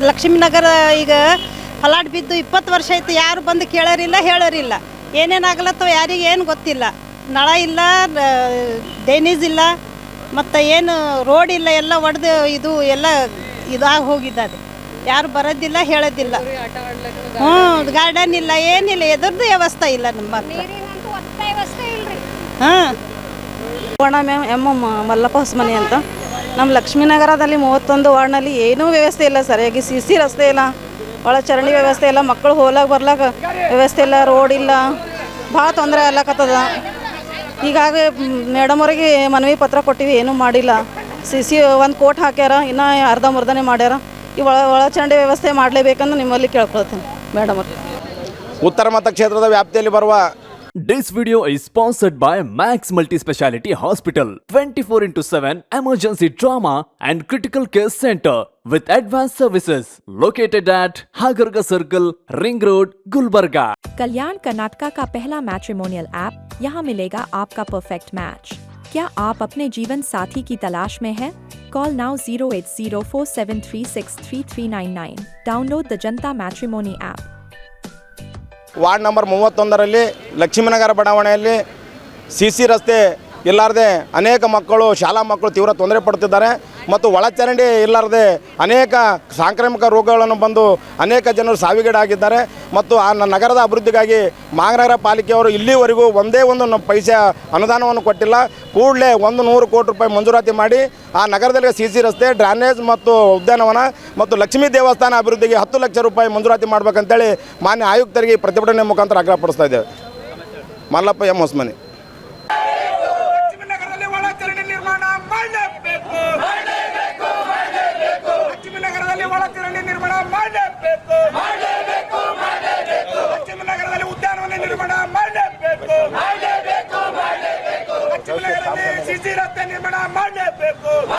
ಲಕ್ಷ್ಮೀನಗರ ಈಗ ಫಲಾಟ್ ಬಿದ್ದು ಇಪ್ಪತ್ತು ವರ್ಷ ಆಯ್ತು ಯಾರು ಬಂದು ಕೇಳೋರಿಲ್ಲ ಹೇಳೋರಿಲ್ಲ. ಏನೇನಾಗಲತ್ತೋ ಯಾರಿಗೆ ಏನು ಗೊತ್ತಿಲ್ಲ. ನಳ ಇಲ್ಲ ಡ್ರೈನೇಜ್ ಇಲ್ಲ ಮತ್ತು ಏನು ರೋಡ್ ಇಲ್ಲ ಎಲ್ಲ ಒಡೆದು ಇದು ಎಲ್ಲ ಇದಾಗಿ ಹೋಗಿದ್ದಾರೆ ಯಾರು ಬರೋದಿಲ್ಲ ಹೇಳೋದಿಲ್ಲ. ಹ್ಞೂ ಗಾರ್ಡನ್ ಇಲ್ಲ ಏನಿಲ್ಲ ಎದುರ್ದು ವ್ಯವಸ್ಥೆ ಇಲ್ಲ ನಮ್ಮ ಹಾಂ. Varna ma'am M M Mallappa Hosamani ಅಂತ. ನಮ್ಮ ಲಕ್ಷ್ಮೀನಗರದಲ್ಲಿ ಮೂವತ್ತೊಂದು ವಾರ್ಡ್ನಲ್ಲಿ ಏನೂ ವ್ಯವಸ್ಥೆ ಇಲ್ಲ ಸರಿಯಾಗಿ ಸಿ ಸಿ ರಸ್ತೆ ಇಲ್ಲ, ಒಳ ಚರಂಡಿ ವ್ಯವಸ್ಥೆ ಇಲ್ಲ, ಮಕ್ಕಳು ಹೋಲಾಗ ಬರ್ಲಾಕ ವ್ಯವಸ್ಥೆ ಇಲ್ಲ, ರೋಡ್ ಇಲ್ಲ, ಭಾಳ ತೊಂದರೆ ಆಗ್ಲಕತ್ತದ. ಹೀಗಾಗಿ ಮೇಡಮ್ ಅವರಿಗೆ ಮನವಿ ಪತ್ರ ಕೊಟ್ಟಿವಿ, ಏನೂ ಮಾಡಿಲ್ಲ. ಸಿ ಸಿ ಒಂದು ಕೋಟ್ ಹಾಕ್ಯಾರ, ಇನ್ನೂ ಅರ್ಧ ಮುರ್ಧನೆ ಮಾಡ್ಯಾರ. ಈ ಒಳ ಒಳಚರಂಡಿ ವ್ಯವಸ್ಥೆ ಮಾಡಲೇಬೇಕಂದು ನಿಮ್ಮಲ್ಲಿ ಕೇಳ್ಕೊಳ್ತೀನಿ ಮೇಡಮ್ ಅವ್ರಿಗೆ ಉತ್ತರ ಮತಕ್ಷೇತ್ರದ ವ್ಯಾಪ್ತಿಯಲ್ಲಿ ಬರುವ this video is sponsored by Max multi speciality hospital 24 four into seven emergency trauma and critical care centre with advance services located at Hagaraga circle ring road Gulbarga Kalyana Karnataka का पहला matrimonial app यहाँ मिलेगा आपका perfect match क्या आप अपने जीवन साथी की तलाश में है? Call now zero eight zero four seven three six three three nine nine download the Janata matrimony app ward number ಮೂವತ್ತೊಂದರಲ್ಲಿ Lakshminagar ಬಡಾವಣೆಯಲ್ಲಿ ಸಿ ರಸ್ತೆ ಇಲ್ಲಾರದೆ ಅನೇಕ ಮಕ್ಕಳು, ಶಾಲಾ ಮಕ್ಕಳು ತೀವ್ರ ತೊಂದರೆ ಪಡುತ್ತಿದ್ದಾರೆ. ಮತ್ತು ಒಳಚರಂಡಿ ಇಲ್ಲಾರದೆ ಅನೇಕ ಸಾಂಕ್ರಾಮಿಕ ರೋಗಗಳನ್ನು ಬಂದು ಅನೇಕ ಜನರು ಸಾವಿಗೀಡಾಗಿದ್ದಾರೆ. ಮತ್ತು ಆ ನಗರದ ಅಭಿವೃದ್ಧಿಗಾಗಿ ಮಹಾನಗರ ಪಾಲಿಕೆಯವರು ಇಲ್ಲಿವರೆಗೂ ಒಂದೇ ಒಂದು ಪೈಸೆ ಅನುದಾನವನ್ನು ಕೊಟ್ಟಿಲ್ಲ. ಕೂಡಲೇ ಒಂದು ನೂರು ಕೋಟಿ ರೂಪಾಯಿ ಮಂಜೂರಾತಿ ಮಾಡಿ ಆ ನಗರದಲ್ಲಿ ಸಿ ಸಿ ರಸ್ತೆ, ಡ್ರೈನೇಜ್ ಮತ್ತು ಉದ್ಯಾನವನ ಮತ್ತು ಲಕ್ಷ್ಮೀ ದೇವಸ್ಥಾನ ಅಭಿವೃದ್ಧಿಗೆ ಹತ್ತು ಲಕ್ಷ ರೂಪಾಯಿ ಮಂಜೂರಾತಿ ಮಾಡಬೇಕಂತೇಳಿ ಮಾನ್ಯ ಆಯುಕ್ತರಿಗೆ ಪ್ರತಿಭಟನೆ ಮುಖಾಂತರ ಆಗ್ರಹಪಡಿಸ್ತಾ ಇದ್ದೇವೆ. ಮಲ್ಲಪ್ಪ ಎಂ ಹೊಸ್ಮನಿ ಲಕ್ಷ್ಮೀನಗರದಲ್ಲಿ ಒಳಚರಂಡಿ ನಿರ್ಮಾಣ ಮಾಡಲೇಬೇಕು ಲಕ್ಷ್ಮೀನಗರದಲ್ಲಿ ಒಳಚರಂಡಿ ಮಾಡಲೇಬೇಕು ಮಾಡಲೇಬೇಕು ನಗರದಲ್ಲಿ ಉದ್ಯಾನವನ ನಿರ್ಮಾಣ ಮಾಡಲೇಬೇಕು ನಗರದಲ್ಲಿ ಸಿಸಿ ರಸ್ತೆ ನಿರ್ಮಾಣ ಮಾಡಲೇಬೇಕು